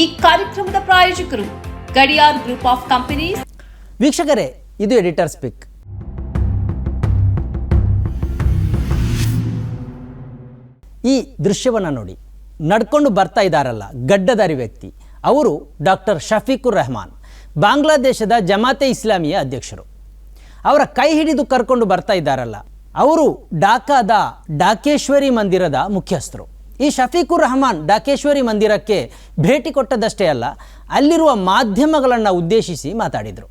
ಈ ಕಾರ್ಯಕ್ರಮದ ಪ್ರಾಯೋಜಕರು ಗಡಿಯಾರ್ ಗ್ರೂಪ್ ಆಫ್ ಕಂಪನೀಸ್. ವೀಕ್ಷಕರೇ, ಇದು ಎಡಿಟರ್ ಸ್ಪಿಕ್. ಈ ದೃಶ್ಯವನ್ನು ನೋಡಿ. ನಡ್ಕೊಂಡು ಬರ್ತಾ ಇದ್ದಾರಲ್ಲ ಗಡ್ಡದಾರಿ ವ್ಯಕ್ತಿ. ಅವರು ಡಾಕ್ಟರ್ ಶಫೀಕುರ್ ರೆಹಮಾನ್, ಬಾಂಗ್ಲಾದೇಶದ ಜಮಾತೆ ಇಸ್ಲಾಮಿಯ ಅಧ್ಯಕ್ಷರು. ಅವರ ಕೈ ಹಿಡಿದು ಕರ್ಕೊಂಡು ಬರ್ತಾ ಇದ್ದಾರಲ್ಲ, ಅವರು ಡಾಕಾದ ಡಾಕೇಶ್ವರಿ ಮಂದಿರದ ಮುಖ್ಯಸ್ಥರು. ಈ ಶಫೀಕುರ್ ರಹಮಾನ್ ಡಾಕೇಶ್ವರಿ ಮಂದಿರಕ್ಕೆ ಭೇಟಿ ಕೊಟ್ಟದಷ್ಟೇ ಅಲ್ಲ, ಅಲ್ಲಿರುವ ಮಾಧ್ಯಮಗಳನ್ನು ಉದ್ದೇಶಿಸಿ ಮಾತಾಡಿದರು.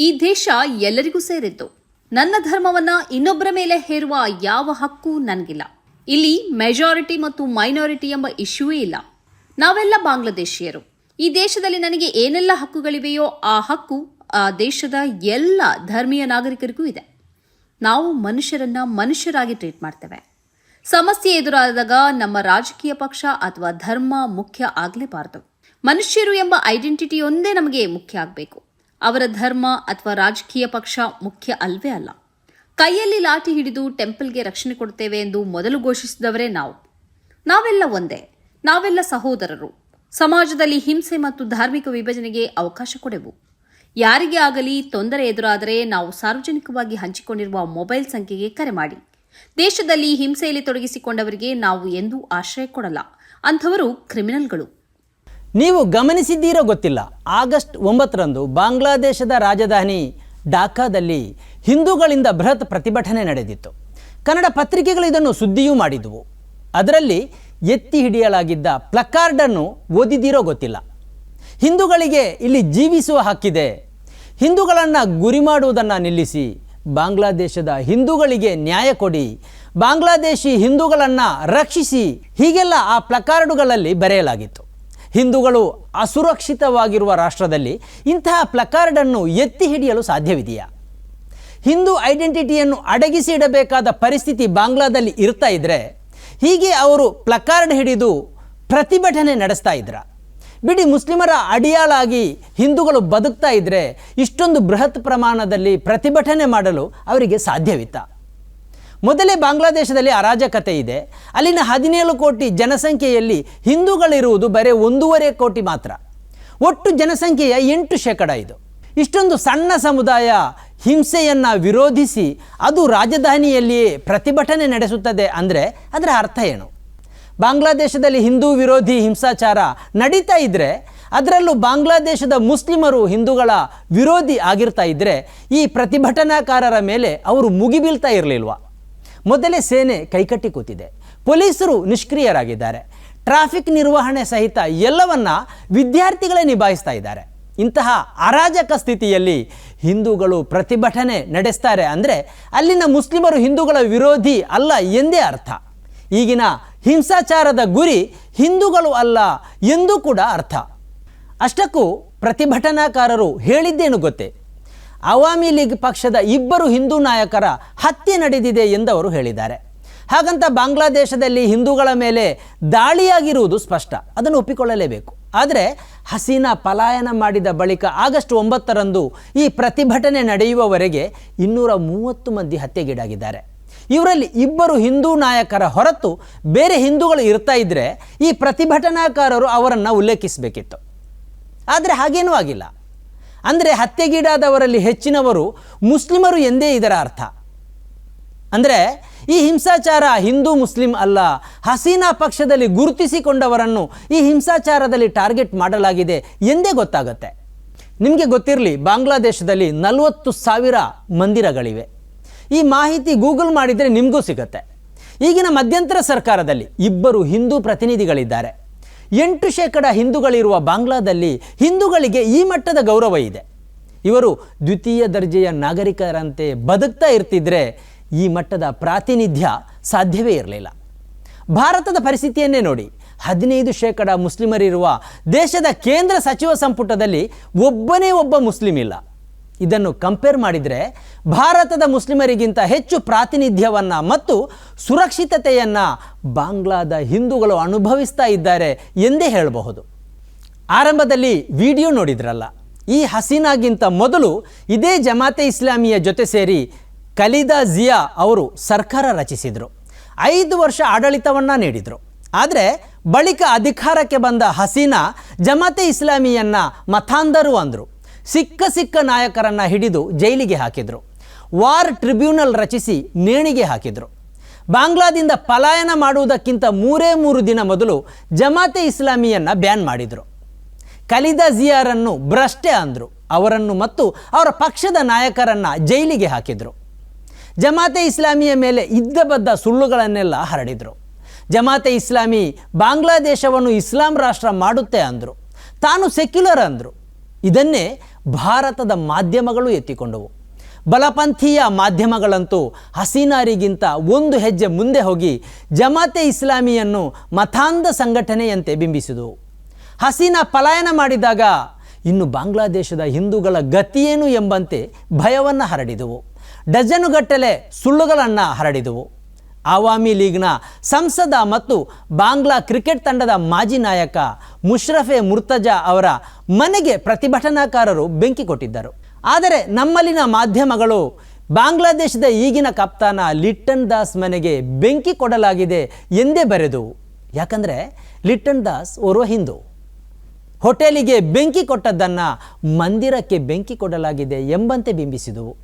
ಈ ದೇಶ ಎಲ್ಲರಿಗೂ ಸೇರಿದ್ದು. ನನ್ನ ಧರ್ಮವನ್ನ ಇನ್ನೊಬ್ಬರ ಮೇಲೆ ಹೇರುವ ಯಾವ ಹಕ್ಕು ನನಗಿಲ್ಲ. ಇಲ್ಲಿ ಮೆಜಾರಿಟಿ ಮತ್ತು ಮೈನಾರಿಟಿ ಎಂಬ ಇಶ್ಯೂವೇ ಇಲ್ಲ. ನಾವೆಲ್ಲ ಬಾಂಗ್ಲಾದೇಶಿಯರು. ಈ ದೇಶದಲ್ಲಿ ನನಗೆ ಏನೆಲ್ಲ ಹಕ್ಕುಗಳಿವೆಯೋ ಆ ಹಕ್ಕು ಆ ದೇಶದ ಎಲ್ಲ ಧರ್ಮೀಯ ನಾಗರಿಕರಿಗೂ ಇದೆ. ನಾವು ಮನುಷ್ಯರನ್ನ ಮನುಷ್ಯರಾಗಿ ಟ್ರೀಟ್ ಮಾಡ್ತೇವೆ. ಸಮಸ್ಯೆ ಎದುರಾದಾಗ ನಮ್ಮ ರಾಜಕೀಯ ಪಕ್ಷ ಅಥವಾ ಧರ್ಮ ಮುಖ್ಯ ಆಗಲೇಬಾರದು. ಮನುಷ್ಯರು ಎಂಬ ಐಡೆಂಟಿಟಿ ಒಂದೇ ನಮಗೆ ಮುಖ್ಯ ಆಗಬೇಕು. ಅವರ ಧರ್ಮ ಅಥವಾ ರಾಜಕೀಯ ಪಕ್ಷ ಮುಖ್ಯ ಅಲ್ವೇ ಅಲ್ಲ. ಕೈಯಲ್ಲಿ ಲಾಠಿ ಹಿಡಿದು ಟೆಂಪಲ್ಗೆ ರಕ್ಷಣೆ ಕೊಡ್ತೇವೆ ಎಂದು ಮೊದಲು ಘೋಷಿಸಿದವರೇ ನಾವು. ನಾವೆಲ್ಲ ಒಂದೇ, ನಾವೆಲ್ಲ ಸಹೋದರರು. ಸಮಾಜದಲ್ಲಿ ಹಿಂಸೆ ಮತ್ತು ಧಾರ್ಮಿಕ ವಿಭಜನೆಗೆ ಅವಕಾಶ ಕೊಡೆವು. ಯಾರಿಗೆ ಆಗಲಿ ತೊಂದರೆ ಎದುರಾದರೆ ನಾವು ಸಾರ್ವಜನಿಕವಾಗಿ ಹಂಚಿಕೊಂಡಿರುವ ಮೊಬೈಲ್ ಸಂಖ್ಯೆಗೆ ಕರೆ ಮಾಡಿ. ದೇಶದಲ್ಲಿ ಹಿಂಸೆಯಲ್ಲಿ ತೊಡಗಿಸಿಕೊಂಡವರಿಗೆ ನಾವು ಎಂದೂ ಆಶ್ರಯ ಕೊಡಲ್ಲ. ಅಂಥವರು ಕ್ರಿಮಿನಲ್ಗಳು. ನೀವು ಗಮನಿಸಿದ್ದೀರೋ ಗೊತ್ತಿಲ್ಲ. ಆಗಸ್ಟ್ ಒಂಬತ್ತರಂದು ಬಾಂಗ್ಲಾದೇಶದ ರಾಜಧಾನಿ ಢಾಕಾದಲ್ಲಿ ಹಿಂದೂಗಳಿಂದ ಬೃಹತ್ ಪ್ರತಿಭಟನೆ ನಡೆದಿತ್ತು. ಕನ್ನಡ ಪತ್ರಿಕೆಗಳು ಇದನ್ನು ಸುದ್ದಿಯೂ ಮಾಡಿದವು. ಅದರಲ್ಲಿ ಎತ್ತಿ ಹಿಡಿಯಲಾಗಿದ್ದ ಪ್ಲಕಾರ್ಡನ್ನು ಓದಿದೀರೋ ಗೊತ್ತಿಲ್ಲ. ಹಿಂದೂಗಳಿಗೆ ಇಲ್ಲಿ ಜೀವಿಸುವ ಹಕ್ಕಿದೆ. ಹಿಂದೂಗಳನ್ನು ಗುರಿ ಮಾಡುವುದನ್ನು ನಿಲ್ಲಿಸಿ ಬಾಂಗ್ಲಾದೇಶದ ಹಿಂದೂಗಳಿಗೆ ನ್ಯಾಯ ಕೊಡಿ. ಬಾಂಗ್ಲಾದೇಶಿ ಹಿಂದೂಗಳನ್ನು ರಕ್ಷಿಸಿ. ಹೀಗೆಲ್ಲ ಆ ಪ್ಲಕಾರ್ಡುಗಳಲ್ಲಿ ಬರೆಯಲಾಗಿತ್ತು. ಹಿಂದೂಗಳು ಅಸುರಕ್ಷಿತವಾಗಿರುವ ರಾಷ್ಟ್ರದಲ್ಲಿ ಇಂತಹ ಪ್ಲಕಾರ್ಡನ್ನು ಎತ್ತಿ ಹಿಡಿಯಲು ಸಾಧ್ಯವಿದೆಯಾ? ಹಿಂದೂ ಐಡೆಂಟಿಟಿಯನ್ನು ಅಡಗಿಸಿ ಇಡಬೇಕಾದ ಪರಿಸ್ಥಿತಿ ಬಾಂಗ್ಲಾದಲ್ಲಿ ಇರ್ತಾ ಇದ್ದರೆ ಹೀಗೆ ಅವರು ಪ್ಲಕಾರ್ಡ್ ಹಿಡಿದು ಪ್ರತಿಭಟನೆ ನಡೆಸ್ತಾ ಇದ್ರ? ಬಿಡಿ ಮುಸ್ಲಿಮರ ಅಡಿಯಾಳಾಗಿ ಹಿಂದೂಗಳು ಬದುಕ್ತಾ ಇದ್ದರೆ ಇಷ್ಟೊಂದು ಬೃಹತ್ ಪ್ರಮಾಣದಲ್ಲಿ ಪ್ರತಿಭಟನೆ ಮಾಡಲು ಅವರಿಗೆ ಸಾಧ್ಯವಿತ್ತ. ಮೊದಲೇ ಬಾಂಗ್ಲಾದೇಶದಲ್ಲಿ ಅರಾಜಕತೆ ಇದೆ. ಅಲ್ಲಿನ ಹದಿನೇಳು ಕೋಟಿ ಜನಸಂಖ್ಯೆಯಲ್ಲಿ ಹಿಂದೂಗಳಿರುವುದು ಬರೀ ಒಂದೂವರೆ ಕೋಟಿ ಮಾತ್ರ. ಒಟ್ಟು ಜನಸಂಖ್ಯೆಯ ಎಂಟು ಶೇಕಡ ಇದು. ಇಷ್ಟೊಂದು ಸಣ್ಣ ಸಮುದಾಯ ಹಿಂಸೆಯನ್ನು ವಿರೋಧಿಸಿ ಅದು ರಾಜಧಾನಿಯಲ್ಲಿಯೇ ಪ್ರತಿಭಟನೆ ನಡೆಸುತ್ತದೆ ಅಂದರೆ ಅದರ ಅರ್ಥ ಏನು? ಬಾಂಗ್ಲಾದೇಶದಲ್ಲಿ ಹಿಂದೂ ವಿರೋಧಿ ಹಿಂಸಾಚಾರ ನಡೀತಾ ಇದ್ದರೆ ಅದರಲ್ಲೂ ಬಾಂಗ್ಲಾದೇಶದ ಮುಸ್ಲಿಮರು ಹಿಂದೂಗಳ ವಿರೋಧಿ ಆಗಿರ್ತಾ ಇದ್ದರೆ ಈ ಪ್ರತಿಭಟನಾಕಾರರ ಮೇಲೆ ಅವರು ಮುಗಿಬೀಳ್ತಾ ಇರಲಿಲ್ವ? ಮೊದಲೇ ಸೇನೆ ಕೈಕಟ್ಟಿ ಕೂತಿದೆ. ಪೊಲೀಸರು ನಿಷ್ಕ್ರಿಯರಾಗಿದ್ದಾರೆ. ಟ್ರಾಫಿಕ್ ನಿರ್ವಹಣೆ ಸಹಿತ ಎಲ್ಲವನ್ನ ವಿದ್ಯಾರ್ಥಿಗಳೇ ನಿಭಾಯಿಸ್ತಾ ಇದ್ದಾರೆ. ಇಂತಹ ಅರಾಜಕ ಸ್ಥಿತಿಯಲ್ಲಿ ಹಿಂದೂಗಳು ಪ್ರತಿಭಟನೆ ನಡೆಸ್ತಾರೆ ಅಂದರೆ ಅಲ್ಲಿನ ಮುಸ್ಲಿಮರು ಹಿಂದೂಗಳ ವಿರೋಧಿ ಅಲ್ಲ ಎಂದೇ ಅರ್ಥ. ಈಗಿನ ಹಿಂಸಾಚಾರದ ಗುರಿ ಹಿಂದೂಗಳು ಅಲ್ಲ ಎಂದು ಕೂಡ ಅರ್ಥ. ಅಷ್ಟಕ್ಕೂ ಪ್ರತಿಭಟನಾಕಾರರು ಹೇಳಿದ್ದೇನು ಗೊತ್ತೇ? ಅವಾಮಿ ಲೀಗ್ ಪಕ್ಷದ ಇಬ್ಬರು ಹಿಂದೂ ನಾಯಕರ ಹತ್ಯೆ ನಡೆದಿದೆ ಎಂದವರು ಹೇಳಿದ್ದಾರೆ. ಹಾಗಂತ ಬಾಂಗ್ಲಾದೇಶದಲ್ಲಿ ಹಿಂದೂಗಳ ಮೇಲೆ ದಾಳಿಯಾಗಿರುವುದು ಸ್ಪಷ್ಟ. ಅದನ್ನು ಒಪ್ಪಿಕೊಳ್ಳಲೇಬೇಕು. ಆದರೆ ಹಸೀನಾ ಪಲಾಯನ ಮಾಡಿದ ಬಳಿಕ ಆಗಸ್ಟ್ ಒಂಬತ್ತರಂದು ಈ ಪ್ರತಿಭಟನೆ ನಡೆಯುವವರೆಗೆ ಇನ್ನೂರ ಮೂವತ್ತು ಮಂದಿ ಹತ್ಯೆಗೀಡಾಗಿದ್ದಾರೆ. ಇವರಲ್ಲಿ ಇಬ್ಬರು ಹಿಂದೂ ನಾಯಕರ ಹೊರತು ಬೇರೆ ಹಿಂದೂಗಳು ಇರ್ತಾ ಇದ್ದರೆ ಈ ಪ್ರತಿಭಟನಾಕಾರರು ಅವರನ್ನು ಉಲ್ಲೇಖಿಸಬೇಕಿತ್ತು. ಆದರೆ ಹಾಗೇನೂ ಆಗಿಲ್ಲ. ಅಂದರೆ ಹತ್ಯೆಗೀಡಾದವರಲ್ಲಿ ಹೆಚ್ಚಿನವರು ಮುಸ್ಲಿಮರು ಎಂದೇ ಇದರ ಅರ್ಥ. ಅಂದರೆ ಈ ಹಿಂಸಾಚಾರ ಹಿಂದೂ ಮುಸ್ಲಿಂ ಅಲ್ಲ, ಹಸೀನಾ ಪಕ್ಷದಲ್ಲಿ ಗುರುತಿಸಿಕೊಂಡವರನ್ನು ಈ ಹಿಂಸಾಚಾರದಲ್ಲಿ ಟಾರ್ಗೆಟ್ ಮಾಡಲಾಗಿದೆ ಎಂದೇ ಗೊತ್ತಾಗುತ್ತೆ. ನಿಮಗೆ ಗೊತ್ತಿರಲಿ, ಬಾಂಗ್ಲಾದೇಶದಲ್ಲಿ ನಲವತ್ತು ಸಾವಿರ ಮಂದಿರಗಳಿವೆ. ಈ ಮಾಹಿತಿ ಗೂಗಲ್ ಮಾಡಿದರೆ ನಿಮಗೂ ಸಿಗುತ್ತೆ. ಈಗಿನ ಮಧ್ಯಂತರ ಸರ್ಕಾರದಲ್ಲಿ ಇಬ್ಬರು ಹಿಂದೂ ಪ್ರತಿನಿಧಿಗಳಿದ್ದಾರೆ. ಎಂಟು ಶೇಕಡ ಹಿಂದೂಗಳಿರುವ ಬಾಂಗ್ಲಾದಲ್ಲಿ ಹಿಂದೂಗಳಿಗೆ ಈ ಮಟ್ಟದ ಗೌರವ ಇದೆ. ಇವರು ದ್ವಿತೀಯ ದರ್ಜೆಯ ನಾಗರಿಕರಂತೆ ಬದುಕ್ತಾ ಇರ್ತಿದ್ರೆ ಈ ಮಟ್ಟದ ಪ್ರಾತಿನಿಧ್ಯ ಸಾಧ್ಯವೇ ಇರಲಿಲ್ಲ. ಭಾರತದ ಪರಿಸ್ಥಿತಿಯನ್ನೇ ನೋಡಿ, ಹದಿನೈದು ಶೇಕಡ ಮುಸ್ಲಿಮರಿರುವ ದೇಶದ ಕೇಂದ್ರ ಸಚಿವ ಸಂಪುಟದಲ್ಲಿ ಒಬ್ಬನೇ ಒಬ್ಬ ಮುಸ್ಲಿಂ ಇಲ್ಲ. ಇದನ್ನು ಕಂಪೇರ್ ಮಾಡಿದರೆ ಭಾರತದ ಮುಸ್ಲಿಮರಿಗಿಂತ ಹೆಚ್ಚು ಪ್ರಾತಿನಿಧ್ಯವನ್ನು ಮತ್ತು ಸುರಕ್ಷಿತತೆಯನ್ನು ಬಾಂಗ್ಲಾದ ಹಿಂದೂಗಳು ಅನುಭವಿಸ್ತಾ ಇದ್ದಾರೆ ಎಂದೇ ಹೇಳಬಹುದು. ಆರಂಭದಲ್ಲಿ ವಿಡಿಯೋ ನೋಡಿದ್ರಲ್ಲ, ಈ ಹಸೀನಾಗಿಂತ ಮೊದಲು ಇದೇ ಜಮಾತೆ ಇಸ್ಲಾಮಿಯ ಜೊತೆ ಸೇರಿ ಖಲೀದಾ ಜಿಯಾ ಅವರು ಸರ್ಕಾರ ರಚಿಸಿದರು. ಐದು ವರ್ಷ ಆಡಳಿತವನ್ನು ನೀಡಿದರು. ಆದರೆ ಬಳಿಕ ಅಧಿಕಾರಕ್ಕೆ ಬಂದ ಹಸೀನಾ ಜಮಾತೆ ಇಸ್ಲಾಮಿಯನ್ನು ಮತಾಂಧರು ಅಂದರು. ಸಿಕ್ಕ ಸಿಕ್ಕ ನಾಯಕರನ್ನು ಹಿಡಿದು ಜೈಲಿಗೆ ಹಾಕಿದರು. ವಾರ್ ಟ್ರಿಬ್ಯುನಲ್ ರಚಿಸಿ ನೇಣಿಗೆ ಹಾಕಿದರು. ಬಾಂಗ್ಲಾದಿಂದ ಪಲಾಯನ ಮಾಡುವುದಕ್ಕಿಂತ ಮೂರೇ ಮೂರು ದಿನ ಮೊದಲು ಜಮಾತೆ ಇಸ್ಲಾಮಿಯನ್ನ ಬ್ಯಾನ್ ಮಾಡಿದರು. ಖಲೀದಾ ಜಿಯಾರನ್ನು ಭ್ರಷ್ಟೆ ಅಂದರು, ಅವರನ್ನು ಮತ್ತು ಅವರ ಪಕ್ಷದ ನಾಯಕರನ್ನು ಜೈಲಿಗೆ ಹಾಕಿದರು. ಜಮಾತೆ ಇಸ್ಲಾಮಿಯ ಮೇಲೆ ಇದ್ದ ಬದ್ದ ಸುಳ್ಳುಗಳನ್ನೆಲ್ಲ ಹರಡಿದರು. ಜಮಾತೆ ಇಸ್ಲಾಮಿ ಬಾಂಗ್ಲಾದೇಶವನ್ನು ಇಸ್ಲಾಂ ರಾಷ್ಟ್ರ ಮಾಡುತ್ತೆ ಅಂದರು. ತಾನು ಸೆಕ್ಯುಲರ್ ಅಂದರು. ಇದನ್ನೇ ಭಾರತದ ಮಾಧ್ಯಮಗಳು ಎತ್ತಿಕೊಂಡವು. ಬಲಪಂಥೀಯ ಮಾಧ್ಯಮಗಳಂತೂ ಹಸೀನಾರಿಗಿಂತ ಒಂದು ಹೆಜ್ಜೆ ಮುಂದೆ ಹೋಗಿ ಜಮಾತೆ ಇಸ್ಲಾಮಿಯನ್ನು ಮತಾಂಧ ಸಂಘಟನೆಯಂತೆ ಬಿಂಬಿಸಿದವು. ಹಸೀನಾ ಪಲಾಯನ ಮಾಡಿದಾಗ ಇನ್ನು ಬಾಂಗ್ಲಾದೇಶದ ಹಿಂದೂಗಳ ಗತಿಯೇನು ಎಂಬಂತೆ ಭಯವನ್ನು ಹರಡಿದವು. ಡಜನುಗಟ್ಟಲೆ ಸುಳ್ಳುಗಳನ್ನು ಹರಡಿದವು. ಆವಾಮಿ ಲೀಗ್ನ ಸಂಸದ ಮತ್ತು ಬಾಂಗ್ಲಾ ಕ್ರಿಕೆಟ್ ತಂಡದ ಮಾಜಿ ನಾಯಕ ಮುಷ್ರಫೆ ಮುರ್ತಜಾ ಅವರ ಮನೆಗೆ ಪ್ರತಿಭಟನಾಕಾರರು ಬೆಂಕಿ ಕೊಟ್ಟಿದ್ದರು. ಆದರೆ ನಮ್ಮಲ್ಲಿನ ಮಾಧ್ಯಮಗಳು ಬಾಂಗ್ಲಾದೇಶದ ಈಗಿನ ಕಪ್ತಾನ ಲಿಟ್ಟನ್ ದಾಸ್ ಮನೆಗೆ ಬೆಂಕಿ ಕೊಡಲಾಗಿದೆ ಎಂದೇ ಬರೆದು. ಯಾಕಂದರೆ ಲಿಟ್ಟನ್ ದಾಸ್ ಓರ್ವ ಹಿಂದೂ. ಹೋಟೆಲಿಗೆ ಬೆಂಕಿ ಕೊಟ್ಟದ್ದನ್ನು ಮಂದಿರಕ್ಕೆ ಬೆಂಕಿ ಕೊಡಲಾಗಿದೆ ಎಂಬಂತೆ ಬಿಂಬಿಸಿದವು.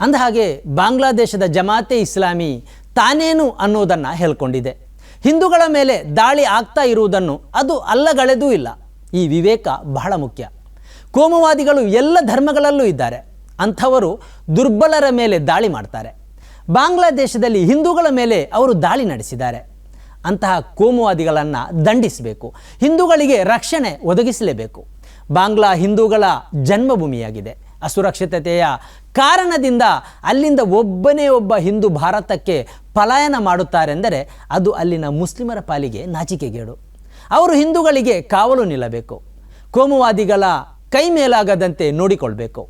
ಅಂದಹಾಗೆ ಬಾಂಗ್ಲಾದೇಶದ ಜಮಾತೆ ಇಸ್ಲಾಮಿ ತಾನೇನು ಅನ್ನೋದನ್ನು ಹೇಳ್ಕೊಂಡಿದೆ. ಹಿಂದೂಗಳ ಮೇಲೆ ದಾಳಿ ಆಗ್ತಾ ಇರುವುದನ್ನು ಅದು ಅಲ್ಲಗಳೆದೂ ಇಲ್ಲ. ಈ ವಿವೇಕ ಬಹಳ ಮುಖ್ಯ. ಕೋಮುವಾದಿಗಳು ಎಲ್ಲ ಧರ್ಮಗಳಲ್ಲೂ ಇದ್ದಾರೆ. ಅಂಥವರು ದುರ್ಬಲರ ಮೇಲೆ ದಾಳಿ ಮಾಡ್ತಾರೆ. ಬಾಂಗ್ಲಾದೇಶದಲ್ಲಿ ಹಿಂದೂಗಳ ಮೇಲೆ ಅವರು ದಾಳಿ ನಡೆಸಿದ್ದಾರೆ. ಅಂತಹ ಕೋಮುವಾದಿಗಳನ್ನು ದಂಡಿಸಬೇಕು. ಹಿಂದೂಗಳಿಗೆ ರಕ್ಷಣೆ ಒದಗಿಸಲೇಬೇಕು. ಬಾಂಗ್ಲಾ ಹಿಂದೂಗಳ ಜನ್ಮಭೂಮಿಯಾಗಿದೆ. ಅಸುರಕ್ಷಿತತೆಯ ಕಾರಣದಿಂದ ಅಲ್ಲಿಂದ ಒಬ್ಬನೇ ಒಬ್ಬ ಹಿಂದೂ ಭಾರತಕ್ಕೆ ಪಲಾಯನ ಮಾಡುತ್ತಾರೆಂದರೆ ಅದು ಅಲ್ಲಿನ ಮುಸ್ಲಿಮರ ಪಾಲಿಗೆ ನಾಚಿಕೆಗೇಡು ಅವರು ಹಿಂದೂಗಳಿಗೆ ಕಾವಲು ನಿಲ್ಲಬೇಕು. ಕೋಮುವಾದಿಗಳ ಕೈ ಮೇಲಾಗದಂತೆ ನೋಡಿಕೊಳ್ಬೇಕು.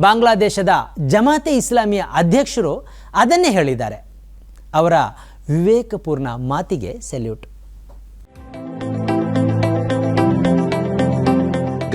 ಬಾಂಗ್ಲಾದೇಶದ ಜಮಾತೆ ಇಸ್ಲಾಮಿಯ ಅಧ್ಯಕ್ಷರು ಅದನ್ನೇ ಹೇಳಿದ್ದಾರೆ. ಅವರ ವಿವೇಕಪೂರ್ಣ ಮಾತಿಗೆ salute.